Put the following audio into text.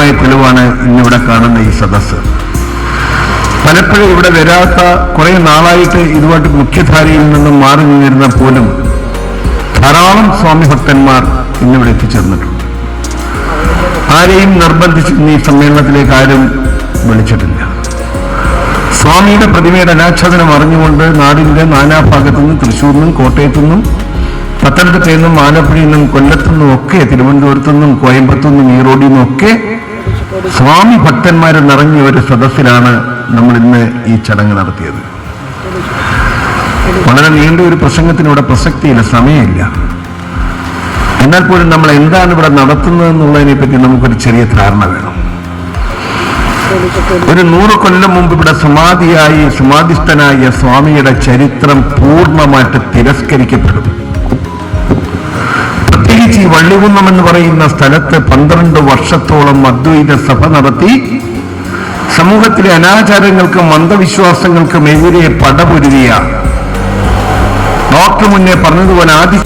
വ്യക്തമായ തെളിവാണ് ഇന്നിവിടെ കാണുന്ന ഈ സദസ്സ്. പലപ്പോഴും ഇവിടെ വരാത്ത കുറെ നാളായിട്ട് ഇതുമായിട്ട് മുഖ്യധാരയിൽ നിന്നും മാറി നിന്നിരുന്ന പോലും ധാരാളം സ്വാമി ഭക്തന്മാർ ഇന്നിവിടെ എത്തിച്ചേർന്നിട്ടുണ്ട്. ആരെയും നിർബന്ധിച്ച് ഈ സമ്മേളനത്തിലേക്ക് ആരും വിളിച്ചിട്ടില്ല. സ്വാമിയുടെ പ്രതിമയുടെ അനാച്ഛാദനം അറിഞ്ഞുകൊണ്ട് നാടിന്റെ നാനാഭാഗത്തു നിന്നും തൃശ്ശൂരിൽ നിന്നും കോട്ടയത്തു നിന്നും പത്തനംതിട്ടയിൽ നിന്നും ആലപ്പുഴയിൽ നിന്നും കൊല്ലത്തു നിന്നും ഒക്കെ തിരുവനന്തപുരത്തു നിന്നും കോയമ്പത്തു നിന്നും ഈറോഡിൽ നിന്നും ഒക്കെ സ്വാമി ഭക്തന്മാർ നിറഞ്ഞ ഒരു സദസ്സിലാണ് നമ്മൾ ഇന്ന് ഈ ചടങ്ങ് നടത്തിയത്. വളരെ നീണ്ട ഒരു പ്രസംഗത്തിനിവിടെ പ്രസക്തിയില്ല സമയമില്ല. എന്നാൽ പോലും നമ്മൾ എന്താണ് ഇവിടെ നടത്തുന്നത് എന്നുള്ളതിനെ പറ്റി നമുക്കൊരു ചെറിയ ധാരണ വേണം. ഒരു നൂറ് കൊല്ലം മുമ്പ് ഇവിടെ സമാധിയായി സമാധിസ്ഥനായ സ്വാമിയുടെ ചരിത്രം പൂർണമായിട്ട് തിരസ്കരിക്കപ്പെടും. വള്ളികുന്നം എന്ന് പറയുന്ന സ്ഥലത്ത് പന്ത്രണ്ട് വർഷത്തോളം അദ്വൈത സഭ നടത്തി. സമൂഹത്തിലെ അനാചാരങ്ങൾക്കും അന്ധവിശ്വാസങ്ങൾക്കും എതിരെ പടപൊരുതിയ ഡോക്ടർ മുന്നേ പറഞ്ഞതുപോലെ ആദി